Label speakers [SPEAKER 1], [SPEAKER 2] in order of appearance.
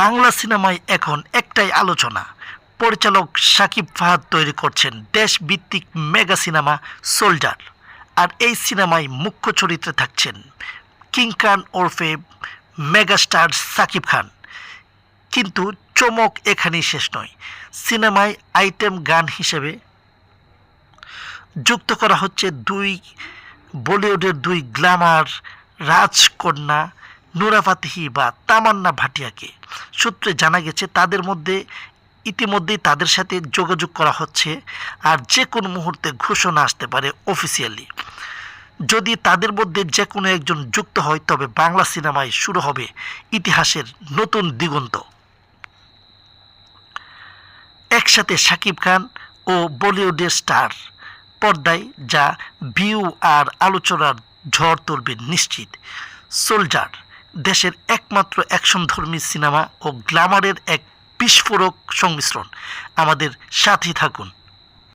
[SPEAKER 1] বাংলা সিনেমায় এখন একটাই আলোচনা। পরিচালক শাকিব ফাহাদ তৈরি করছেন দেশভিত্তিক মেগা সিনেমা সোলজার। আর এই সিনেমায় মুখ্য চরিত্রে থাকছেন কিং খান ওরফে মেগাস্টার সাকিব খান। কিন্তু চমক এখানেই শেষ নয়। সিনেমায় আইটেম গান হিসেবে যুক্ত করা হচ্ছে দুই বলিউডের দুই গ্ল্যামার রাজকন্যা নুরা ফাতেহি বা তামান্না ভাটিয়াকে। সূত্রে জানা গেছে, তাদের মধ্যে, ইতিমধ্যেই তাদের সাথে যোগাযোগ করা হচ্ছে আর যে কোনো মুহূর্তে ঘোষণা আসতে পারে অফিসিয়ালি যদি তাদের মধ্যে যে কোনো একজন যুক্ত হয়, তবে বাংলা সিনেমায় শুরু হবে ইতিহাসের নতুন দিগন্ত। একসাথে শাকিব খান ও বলিউডের স্টার পর্দায় যা ভিউ আর আলোচনার ঝড় তুলবে নিশ্চিত। সোলজার, দেশের একমাত্র অ্যাকশন ধর্মী সিনেমা ও গ্ল্যামারের এক বিস্ফোরক সংমিশ্রণ। আমাদের সাথী থাকুন।